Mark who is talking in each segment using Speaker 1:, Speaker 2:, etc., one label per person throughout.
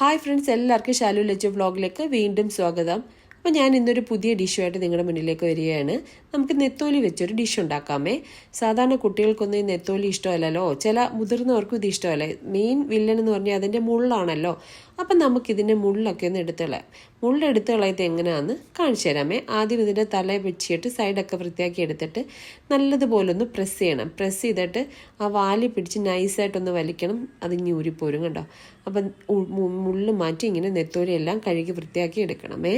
Speaker 1: Hi friends എല്ലാവർക്കും ഷാലു ലച്ചു വ്ളോഗിലേക്ക് വീണ്ടും സ്വാഗതം. അപ്പോൾ ഞാൻ ഇന്നൊരു പുതിയ ഡിഷുമായിട്ട് നിങ്ങളുടെ മുന്നിലേക്ക് വരികയാണ്. നമുക്ക് നെത്തോലി വെച്ചൊരു ഡിഷ് ഉണ്ടാക്കാമേ. സാധാരണ കുട്ടികൾക്കൊന്നും ഈ നെത്തോലി ഇഷ്ടമല്ലല്ലോ. ചില മുതിർന്നവർക്കും ഇത് ഇഷ്ടമല്ലേ? മെയിൻ വില്ലൻ എന്ന് പറഞ്ഞാൽ അതിന്റെ മുള്ളാണല്ലോ. അപ്പം നമുക്കിതിന്റെ മുള്ളൊക്കെ ഒന്ന് എടുത്ത് കളയാം. മുള്ളെടുത്ത് കളയത്ത് എങ്ങനെയാണെന്ന് കാണിച്ചു തരാമേ ആദ്യം ഇതിന്റെ തല വെച്ചിട്ട് സൈഡൊക്കെ വൃത്തിയാക്കി എടുത്തിട്ട് നല്ലതുപോലെ ഒന്ന് പ്രസ് ചെയ്യണം. പ്രസ് ചെയ്തിട്ട് ആ വാലി പിടിച്ച് നൈസായിട്ടൊന്ന് വലിക്കണം. അത് ഞൂരിപ്പോരും കണ്ടോ? അപ്പം മുള്ള് മാറ്റി ഇങ്ങനെ നെത്തോലിയെല്ലാം കഴുകി വൃത്തിയാക്കി എടുക്കണമേ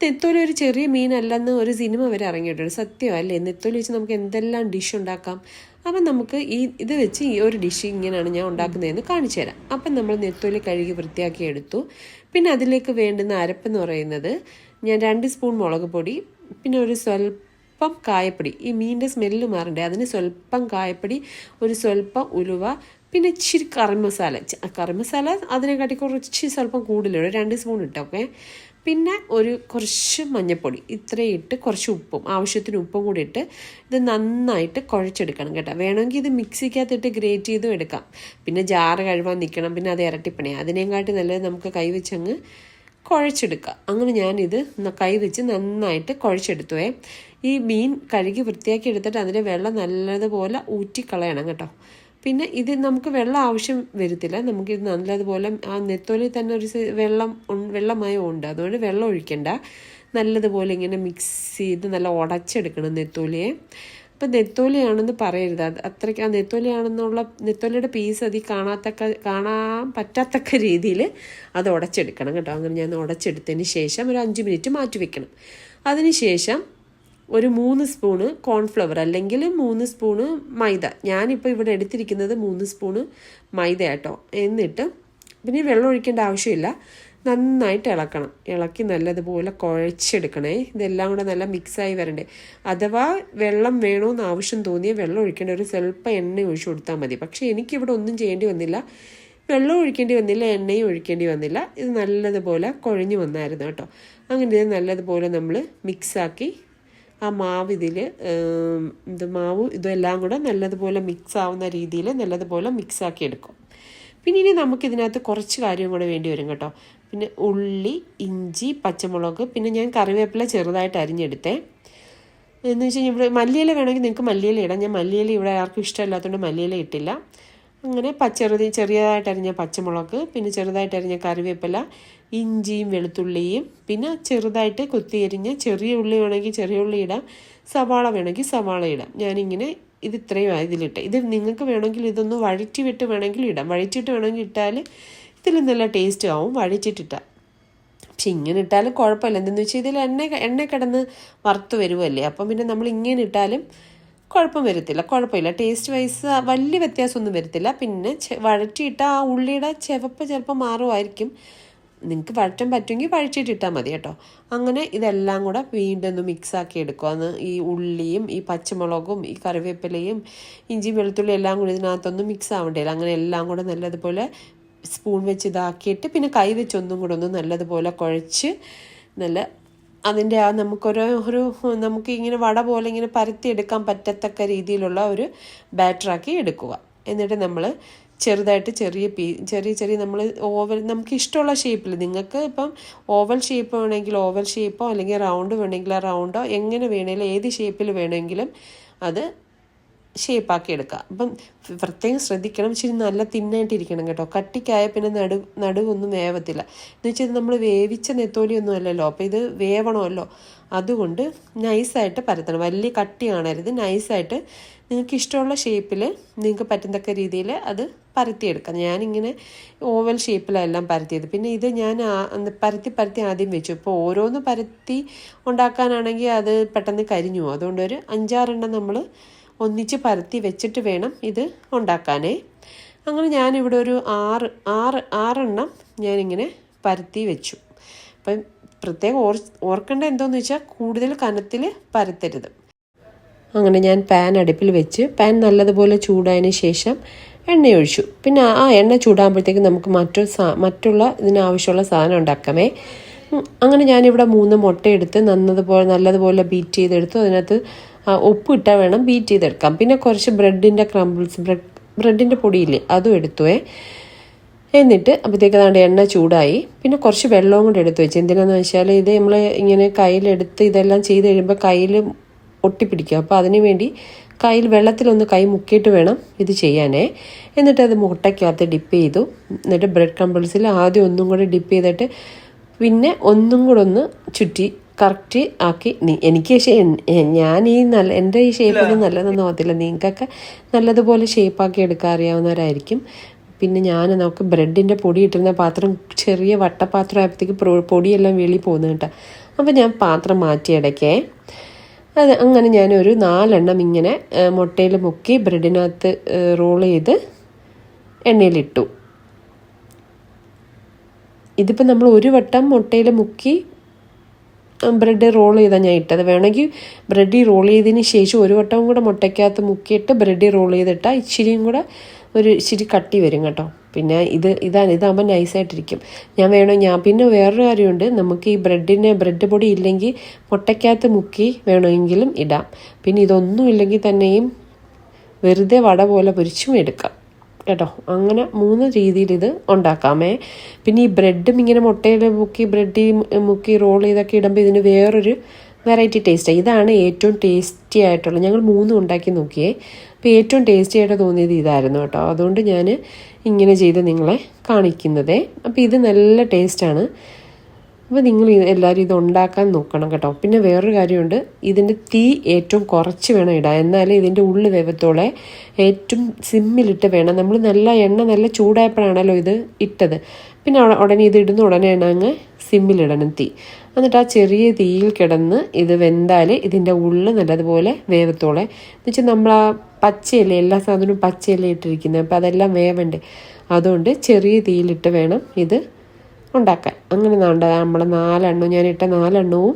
Speaker 1: നെത്തോലി ഒരു ചെറിയ മീനല്ലെന്ന് ഒരു സിനിമ വരെ ഇറങ്ങിയിട്ടുണ്ട്. സത്യമല്ലേ നെത്തോലി വെച്ച് നമുക്ക് എന്തെല്ലാം ഡിഷ് ഉണ്ടാക്കാം? അപ്പം നമുക്ക് ഈ ഇത് വെച്ച് ഈ ഒരു ഡിഷ് ഇങ്ങനെയാണ് ഞാൻ ഉണ്ടാക്കുന്നതെന്ന് കാണിച്ചു തരാം. അപ്പം നമ്മൾ നെത്തോലി കഴുകി വൃത്തിയാക്കി എടുത്തു. പിന്നെ അതിലേക്ക് വേണ്ടുന്ന അരപ്പെന്ന് പറയുന്നത് ഞാൻ രണ്ട് സ്പൂൺ മുളക് പൊടി പിന്നെ ഒരു സ്വല്പം കായപ്പൊടി. ഈ മീനിന്റെ സ്മെല്ല് മാറണ്ടേ? അതിന് സ്വല്പം കായപ്പൊടി ഒരു സ്വല്പം ഉലുവ പിന്നെ ഇച്ചിരി കറി മസാല. കറി മസാല അതിനെക്കാട്ടി കുറച്ച് സ്വല്പം കൂടുതലുണ്ട് രണ്ട് സ്പൂൺ ഇട്ടോക്കെ പിന്നെ ഒരു കുറച്ച് മഞ്ഞൾപ്പൊടി ഇത്രയും ഇട്ട് കുറച്ച് ഉപ്പും ആവശ്യത്തിന് ഉപ്പും കൂടി ഇട്ട് ഇത് നന്നായിട്ട് കുഴച്ചെടുക്കണം കേട്ടോ. വേണമെങ്കിൽ ഇത് മിക്സിക്കകത്തിട്ട് ഗ്രേറ്റ് ചെയ്തും എടുക്കാം. പിന്നെ ജാറ് കഴുകാൻ നിൽക്കണം പിന്നെ അത് ഇരട്ടിപ്പണി. അതിനേക്കാട്ടി നല്ലത് നമുക്ക് കൈവച്ചങ്ങ് കുഴച്ചെടുക്കുക അങ്ങനെ ഞാനിത് കൈ വെച്ച് നന്നായിട്ട് കുഴച്ചെടുത്തുവേ. ഈ മീൻ കഴുകി വൃത്തിയാക്കി എടുത്തിട്ട് അതിന്റെ വെള്ളം നല്ലതുപോലെ ഊറ്റിക്കളയണം കേട്ടോ. പിന്നെ ഇത് നമുക്ക് വെള്ളം ആവശ്യം വരത്തില്ല. നമുക്കിത് നല്ലതുപോലെ ആ നെത്തോലിൽ തന്നെ ഒരു വെള്ളം വെള്ളമായി ഉണ്ട്. അതുകൊണ്ട് വെള്ളം ഒഴിക്കണ്ട. നല്ലതുപോലെ ഇങ്ങനെ മിക്സ് ചെയ്ത് നല്ല ഉടച്ചെടുക്കണം നെത്തോലിയെ. അപ്പം നെത്തോലിയാണെന്ന് പറയരുത്. അത് അത്രയ്ക്ക് ആ നെത്തോലിയാണെന്നുള്ള നെത്തോലിയുടെ പീസ് അതിൽ കാണാത്തക്ക കാണാൻ പറ്റാത്തക്ക രീതിയിൽ അത് ഉടച്ചെടുക്കണം കേട്ടോ. അങ്ങനെ ഞാൻ ഉടച്ചെടുത്തതിന് ശേഷം ഒരു അഞ്ച് മിനിറ്റ് മാറ്റി വെക്കണം. അതിന് ശേഷം ഒരു മൂന്ന് സ്പൂണ് കോൺഫ്ലവർ അല്ലെങ്കിൽ മൂന്ന് സ്പൂണ് മൈദ. ഞാനിപ്പോൾ ഇവിടെ എടുത്തിരിക്കുന്നത് മൂന്ന് സ്പൂണ് മൈദ കേട്ടോ. എന്നിട്ട് പിന്നെ വെള്ളം ഒഴിക്കേണ്ട ആവശ്യമില്ല. നന്നായിട്ട് ഇളക്കണം. ഇളക്കി നല്ലതുപോലെ കുഴച്ചെടുക്കണേ. ഇതെല്ലാം കൂടെ നല്ല മിക്സായി വരണ്ടേ. അഥവാ വെള്ളം വേണമെന്ന് ആവശ്യം തോന്നിയ വെള്ളം ഒഴിക്കേണ്ട ഒരു സ്വല്പം എണ്ണ ഒഴിച്ചു കൊടുത്താൽ മതി. പക്ഷേ എനിക്കിവിടെ ഒന്നും ചെയ്യേണ്ടി വന്നില്ല. വെള്ളം ഒഴിക്കേണ്ടി വന്നില്ല എണ്ണയും ഒഴിക്കേണ്ടി വന്നില്ല. ഇത് നല്ലതുപോലെ കുഴഞ്ഞു വന്നായിരുന്നു കേട്ടോ. അങ്ങനെ ഇത് നല്ലതുപോലെ നമ്മൾ മിക്സാക്കി ആ മാവ് ഇതിൽ ഇത് മാവ് ഇതെല്ലാം കൂടെ നല്ലതുപോലെ മിക്സ് ആവുന്ന രീതിയിൽ നല്ലതുപോലെ മിക്സാക്കി എടുക്കും പിന്നെ ഇനി നമുക്കിതിനകത്ത് കുറച്ച് കാര്യം കൂടെ വേണ്ടി വരും കേട്ടോ. പിന്നെ ഉള്ളി ഇഞ്ചി പച്ചമുളക് പിന്നെ ഞാൻ കറിവേപ്പില ചെറുതായിട്ട് അരിഞ്ഞെടുത്തേ. എന്ന് വെച്ച് കഴിഞ്ഞാൽ ഇവിടെ മല്ലിയില വേണമെങ്കിൽ നിങ്ങൾക്ക് മല്ലിയില ഇടാം. ഞാൻ മല്ലിയില ഇവിടെ ആർക്കും ഇഷ്ടമില്ലാത്തതുകൊണ്ട് മല്ലിയില ഇട്ടില്ല. അങ്ങനെ പച്ചറുതി ചെറിയതായിട്ട് അരിഞ്ഞ പച്ചമുളക് പിന്നെ ചെറുതായിട്ട് അരിഞ്ഞ കറിവേപ്പില ഇഞ്ചിയും വെളുത്തുള്ളിയും പിന്നെ ചെറുതായിട്ട് കൊത്തി അരിഞ്ഞ ചെറിയ ഉള്ളി വേണമെങ്കിൽ ചെറിയ ഉള്ളി ഇടാം സവാള വേണമെങ്കിൽ സവാള ഇടാം. ഞാനിങ്ങനെ ഇത് ഇത്രയും ഇതിലിട്ട്. ഇത് നിങ്ങൾക്ക് വേണമെങ്കിൽ ഇതൊന്ന് വഴറ്റി വിട്ട് വേണമെങ്കിൽ ഇടാം. വഴറ്റിട്ട് വേണമെങ്കിൽ ഇട്ടാൽ ഇതിൽ നല്ല ടേസ്റ്റ് ആവും. വഴറ്റിയിട്ടിട്ടാൽ പക്ഷെ ഇങ്ങനെ ഇട്ടാലും കുഴപ്പമില്ല. എന്തെന്ന് വെച്ചാൽ ഇതിൽ എണ്ണ എണ്ണ കിടന്ന് വറുത്ത് വരുമല്ലേ അപ്പം പിന്നെ നമ്മൾ ഇങ്ങനെ ഇട്ടാലും കുഴപ്പം വരത്തില്ല. കുഴപ്പമില്ല. ടേസ്റ്റ് വൈസ് വലിയ വ്യത്യാസമൊന്നും വരത്തില്ല. പിന്നെ വഴറ്റിയിട്ട ആ ഉള്ളിയുടെ ചെവപ്പ് ചിലപ്പോൾ മാറുമായിരിക്കും. നിങ്ങൾക്ക് വഴറ്റാൻ പറ്റുമെങ്കിൽ വഴറ്റിയിട്ടിട്ടാൽ മതി കേട്ടോ. അങ്ങനെ ഇതെല്ലാം കൂടെ വീണ്ടും ഒന്ന് മിക്സാക്കി എടുക്കുക. അന്ന് ഈ ഉള്ളിയും ഈ പച്ചമുളകും ഈ കറിവേപ്പിലയും ഇഞ്ചി വെളുത്തുള്ളി എല്ലാം കൂടി ഇതിനകത്തൊന്ന് മിക്സ് ആവണ്ടേ? അങ്ങനെ എല്ലാം കൂടെ നല്ലതുപോലെ സ്പൂൺ വെച്ച് ഇതാക്കിയിട്ട് പിന്നെ കൈ വെച്ച് ഒന്നും കൂടെ ഒന്ന് നല്ലതുപോലെ കുഴച്ച് നല്ല അതിന്റെ ആ നമുക്കൊരു ഒരു നമുക്ക് ഇങ്ങനെ വട പോലെ ഇങ്ങനെ പരത്തി എടുക്കാൻ പറ്റത്തക്ക രീതിയിലുള്ള ഒരു ബാറ്ററാക്കി എടുക്കുക. എന്നിട്ട് നമ്മൾ ചെറുതായിട്ട് ചെറിയ പീ ചെറിയ ചെറിയ നമ്മൾ ഓവൽ നമുക്ക് ഇഷ്ടമുള്ള ഷേപ്പിൽ നിങ്ങൾക്ക് ഇപ്പം ഓവൽ ഷേപ്പ് വേണമെങ്കിൽ ഓവൽ ഷേപ്പോ അല്ലെങ്കിൽ റൗണ്ട് വേണമെങ്കിൽ റൗണ്ടോ എങ്ങനെ വേണമെങ്കിലും ഏത് ഷേപ്പിൽ വേണമെങ്കിലും അത് ഷേപ്പാക്കി എടുക്കുക അപ്പം പ്രത്യേകം ശ്രദ്ധിക്കണം. ഇച്ചിരി നല്ല തിന്നായിട്ടിരിക്കണം കേട്ടോ. കട്ടിക്കായ പിന്നെ നടു നടുവൊന്നും വേവത്തില്ല. എന്ന് വെച്ചാൽ നമ്മൾ വേവിച്ച നെത്തോലിയൊന്നും അല്ലല്ലോ. അപ്പോൾ ഇത് വേവണമല്ലോ. അതുകൊണ്ട് നൈസായിട്ട് പരത്തണം. വലിയ കട്ടി കാണരുത് നൈസായിട്ട് നിങ്ങൾക്ക് ഇഷ്ടമുള്ള ഷേപ്പിൽ നിങ്ങൾക്ക് പറ്റുന്നതൊക്കെ രീതിയിൽ അത് പരത്തിയെടുക്കാം. ഞാനിങ്ങനെ ഓവൽ ഷേപ്പിലെല്ലാം പരത്തിയത്. പിന്നെ ഇത് ഞാൻ പരത്തി പരത്തി ആദ്യം വെച്ചു. ഇപ്പോൾ ഓരോന്ന് പരത്തി ഉണ്ടാക്കാനാണെങ്കിൽ അത് പെട്ടെന്ന് കരിഞ്ഞു അതുകൊണ്ട് ഒരു അഞ്ചാറെണ്ണം നമ്മൾ ഒന്നിച്ച് പരത്തി വെച്ചിട്ട് വേണം ഇത് ഉണ്ടാക്കാനേ. അങ്ങനെ ഞാനിവിടെ ഒരു ആറ് ആറ് ആറെണ്ണം ഞാനിങ്ങനെ പരത്തി വെച്ചു. അപ്പം പ്രത്യേകം ഓർ ഓർക്കേണ്ട എന്തോന്ന് വെച്ചാൽ കൂടുതൽ കനത്തിൽ പരത്തരുത്. അങ്ങനെ ഞാൻ പാൻ അടുപ്പിൽ വെച്ച് പാൻ നല്ലതുപോലെ ചൂടായതിന് ശേഷം എണ്ണ ഒഴിച്ചു. പിന്നെ ആ എണ്ണ ചൂടാകുമ്പോഴത്തേക്ക് നമുക്ക് മറ്റു സാ മറ്റുള്ള ഇതിനാവശ്യമുള്ള സാധനം ഉണ്ടാക്കാമേ. അങ്ങനെ ഞാനിവിടെ മൂന്ന് മുട്ട എടുത്ത് നന്നതുപോലെ നല്ലതുപോലെ ബീറ്റ് ചെയ്തെടുത്തു. അതിനകത്ത് ആ, ഉപ്പ് ഇട്ടാൽ വേണം ബീറ്റ് ചെയ്തെടുക്കാം പിന്നെ കുറച്ച് ബ്രെഡിന്റെ ക്രംബിൾസ് ബ്രെഡ് ബ്രെഡിന്റെ പൊടിയില്ലേ അതും എടുത്തുവേ എന്നിട്ട് അപ്പോഴത്തേക്ക് അതാണ്ട് എണ്ണ ചൂടായി. പിന്നെ കുറച്ച് വെള്ളവും കൂടെ എടുത്തു വെച്ച്. എന്തിനാന്ന് വെച്ചാൽ ഇത് നമ്മൾ ഇങ്ങനെ കയ്യിലെടുത്ത് ഇതെല്ലാം ചെയ്ത് കഴിയുമ്പോൾ കയ്യിൽ ഒട്ടിപ്പിടിക്കും. അപ്പോൾ അതിന് വേണ്ടി കയ്യിൽ വെള്ളത്തിലൊന്ന് കൈ മുക്കിയിട്ട് വേണം ഇത് ചെയ്യാനേ. എന്നിട്ട് അത് മുട്ടയ്ക്കകത്ത് ഡിപ്പ് ചെയ്തു. എന്നിട്ട് ബ്രെഡ് കമ്പിൾസിൽ ആദ്യം ഒന്നും കൂടെ ഡിപ്പ് ചെയ്തിട്ട് പിന്നെ ഒന്നും കൂടെ ഒന്ന് ചുറ്റി കറക്റ്റ് ആക്കി. നീ എനിക്ക് ഞാൻ ഈ നല്ല എന്റെ ഈ ഷേപ്പൊന്നും നല്ലതൊന്നും ആവത്തില്ല. നിങ്ങൾക്കൊക്കെ നല്ലതുപോലെ ഷേപ്പാക്കി എടുക്കാൻ അറിയാവുന്നവരായിരിക്കും. പിന്നെ ഞാൻ നമുക്ക് ബ്രെഡിന്റെ പൊടി ഇട്ടിരുന്ന പാത്രം ചെറിയ വട്ടപാത്രം ആയപ്പോഴത്തേക്ക് പൊടിയെല്ലാം വെളിയിൽ പോകുന്നു കേട്ടോ. അപ്പോൾ ഞാൻ പാത്രം മാറ്റി ഇടയ്ക്കേ അത് അങ്ങനെ ഞാനൊരു നാലെണ്ണം ഇങ്ങനെ മുട്ടയിൽ മുക്കി ബ്രെഡിനകത്ത് റോൾ ചെയ്ത് എണ്ണയിലിട്ടു. ഇതിപ്പോൾ നമ്മൾ ഒരു വട്ടം മുട്ടയിൽ മുക്കി ബ്രെഡ് റോൾ ചെയ്താൽ ഞാൻ ഇട്ടത്. വേണമെങ്കിൽ ബ്രെഡ് റോൾ ചെയ്തതിന് ശേഷം ഒരു വട്ടവും കൂടെ മുട്ടയ്ക്കകത്ത് മുക്കിയിട്ട് ബ്രെഡ് റോൾ ചെയ്തിട്ടാൽ ഇച്ചിരിയും കൂടെ ഒരു ഇച്ചിരി കട്ടി വരും കേട്ടോ. പിന്നെ ഇത് ഇതാണ് ഇതാകുമ്പോൾ നൈസായിട്ടിരിക്കും ഞാൻ വേണോ ഞാൻ പിന്നെ വേറൊരു കാര്യമുണ്ട്. നമുക്ക് ഈ ബ്രെഡിന് ബ്രെഡ് പൊടി ഇല്ലെങ്കിൽ മുട്ടയ്ക്കകത്ത് മുക്കി വേണമെങ്കിലും ഇടാം. പിന്നെ ഇതൊന്നും ഇല്ലെങ്കിൽ തന്നെയും വെറുതെ വട പോലെ പൊരിച്ചും എടുക്കാം. കേട്ടോ. അങ്ങനെ മൂന്ന് രീതിയിൽ ഇത് ഉണ്ടാക്കാമേ. പിന്നെ ഈ ബ്രെഡും ഇങ്ങനെ മുട്ടയിൽ മുക്കി ബ്രെഡ് മുക്കി റോൾ ചെയ്തൊക്കെ ഇടുമ്പോൾ ഇതിന് വേറൊരു വെറൈറ്റി ടേസ്റ്റാണ് ഇതാണ് ഏറ്റവും ടേസ്റ്റി ആയിട്ടുള്ളത് ഞങ്ങൾ മൂന്നും ഉണ്ടാക്കി നോക്കിയേ. അപ്പോൾ ഏറ്റവും ടേസ്റ്റി ആയിട്ട് തോന്നിയത് ഇതായിരുന്നു കേട്ടോ. അതുകൊണ്ട് ഞാൻ ഇങ്ങനെ ചെയ്ത് നിങ്ങളെ കാണിക്കുന്നതേ. അപ്പോൾ ഇത് നല്ല ടേസ്റ്റാണ് അപ്പോൾ നിങ്ങൾ എല്ലാവരും ഇത് ഉണ്ടാക്കാൻ നോക്കണം കേട്ടോ. പിന്നെ വേറൊരു കാര്യമുണ്ട്. ഇതിന്റെ തീ ഏറ്റവും കുറച്ച് വേണം ഇടാം എന്നാലേ ഇതിന്റെ ഉള്ളിൽ വേവത്തോളെ ഏറ്റവും സിമ്മിലിട്ട് വേണം. നമ്മൾ നല്ല എണ്ണ നല്ല ചൂടായപ്പോഴാണല്ലോ ഇത് ഇട്ടത്. പിന്നെ ഉടനെ ഇത് ഇടുന്ന ഉടനെ അങ്ങ് സിമ്മിലിടണം തീ. എന്നിട്ട് ആ ചെറിയ തീയിൽ കിടന്ന് ഇത് വെന്താൽ ഇതിന്റെ ഉള്ളിൽ നല്ലതുപോലെ വേവത്തോളെ എന്ന് വെച്ചാൽ നമ്മൾ ആ പച്ചയല്ലേ എല്ലാ സാധനവും പച്ചയല്ലേ ഇട്ടിരിക്കുന്നത്. അപ്പോൾ അതെല്ലാം വേവണ്ടേ. അതുകൊണ്ട് ചെറിയ തീയിലിട്ട് വേണം ഇത് ഉണ്ടാക്കാൻ. അങ്ങനെ നാണ്ട നമ്മൾ നാലെണ്ണവും ഞാൻ ഇട്ട നാലെണ്ണവും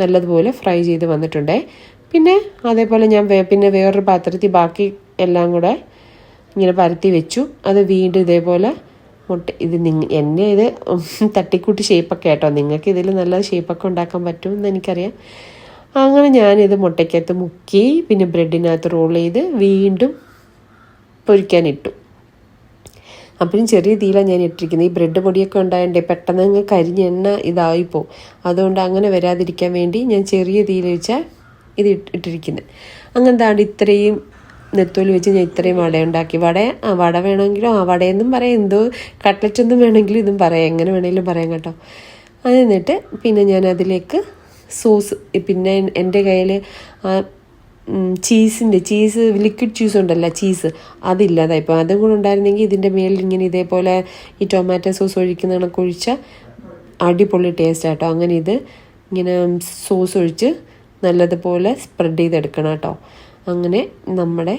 Speaker 1: നല്ലതുപോലെ ഫ്രൈ ചെയ്ത് വന്നിട്ടുണ്ടേ. പിന്നെ അതേപോലെ ഞാൻ പിന്നെ വേറൊരു പാത്രത്തിൽ ബാക്കി എല്ലാം കൂടെ ഇങ്ങനെ പരത്തി വെച്ചു. അത് വീണ്ടും ഇതേപോലെ മുട്ട ഇത് നിങ്ങ എന്നെ ഇത് തട്ടിക്കൂട്ടി ഷേപ്പൊക്കെ കേട്ടോ നിങ്ങൾക്ക് ഇതിൽ നല്ല ഷേപ്പൊക്കെ ഉണ്ടാക്കാൻ പറ്റുമെന്ന് എനിക്കറിയാം. അങ്ങനെ ഞാനിത് മുട്ടയ്ക്കകത്ത് മുക്കി പിന്നെ ബ്രെഡിനകത്ത് റോൾ ചെയ്ത് വീണ്ടും പൊരിക്കാനിട്ടു. അപ്പോഴും ചെറിയ തീയിലാണ് ഞാൻ ഇട്ടിരിക്കുന്നത്. ഈ ബ്രെഡ് പൊടിയൊക്കെ ഉണ്ടായതുകൊണ്ട് പെട്ടെന്ന് അങ്ങ് കരിഞ്ഞ എണ്ണ ഇതായിപ്പോവും അതുകൊണ്ട് അങ്ങനെ വരാതിരിക്കാൻ വേണ്ടി ഞാൻ ചെറിയ തീയിൽ വെച്ചാൽ ഇത് ഇട്ട് ഇട്ടിരിക്കുന്നത്. അങ്ങനെന്താണ് ഇത്രയും നെത്തോലി വെച്ച് ഞാൻ ഇത്രയും വട ഉണ്ടാക്കി. വട ആ വട വേണമെങ്കിലും ആ വടയെന്നും പറയാം. എന്തോ കട്ട്ലറ്റ് ഒന്നും വേണമെങ്കിലും ഇതും പറയാം. എങ്ങനെ വേണമെങ്കിലും പറയാം കേട്ടോ. എന്നിട്ട് പിന്നെ ഞാൻ അതിലേക്ക് സോസ് പിന്നെ എന്റെ കയ്യിൽ ചീസിന്റെ ചീസ് ലിക്വിഡ് ചീസ് ഉണ്ടല്ലോ ചീസ് അതില്ലാതെ ഇപ്പോൾ അതും കൂടെ ഉണ്ടായിരുന്നെങ്കിൽ ഇതിന്റെ മേളിൽ ഇങ്ങനെ ഇതേപോലെ ഈ ടൊമാറ്റോ സോസ് ഒഴിക്കുന്ന കണക്ക് ഒഴിച്ചാൽ അടിപൊളി ടേസ്റ്റ് ആട്ടോ. അങ്ങനെ ഇത് ഇങ്ങനെ സോസ് ഒഴിച്ച് നല്ലതുപോലെ സ്പ്രെഡ് ചെയ്തെടുക്കണം കേട്ടോ. അങ്ങനെ നമ്മുടെ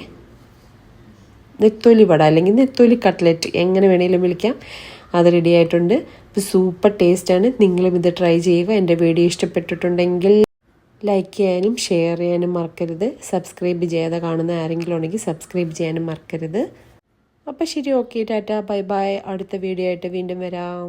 Speaker 1: നെത്തോലി വട അല്ലെങ്കിൽ നെത്തോലി കട്ട്ലറ്റ് എങ്ങനെ വേണേലും വിളിക്കാം. അത് റെഡി ആയിട്ടുണ്ട്. സൂപ്പർ ടേസ്റ്റാണ് നിങ്ങളും ഇത് ട്രൈ ചെയ്യുക. എന്റെ വീഡിയോ ഇഷ്ടപ്പെട്ടിട്ടുണ്ടെങ്കിൽ ലൈക്ക് ചെയ്യാനും ഷെയർ ചെയ്യാനും മറക്കരുത്. സബ്സ്ക്രൈബ് ചെയ്യാതെ കാണുന്ന ആരെങ്കിലും ഉണ്ടെങ്കിൽ സബ്സ്ക്രൈബ് ചെയ്യാനും മറക്കരുത്. അപ്പോൾ ശരി okay ta ta. Bye bye അടുത്ത വീഡിയോ ആയിട്ട് വീണ്ടും വരാം.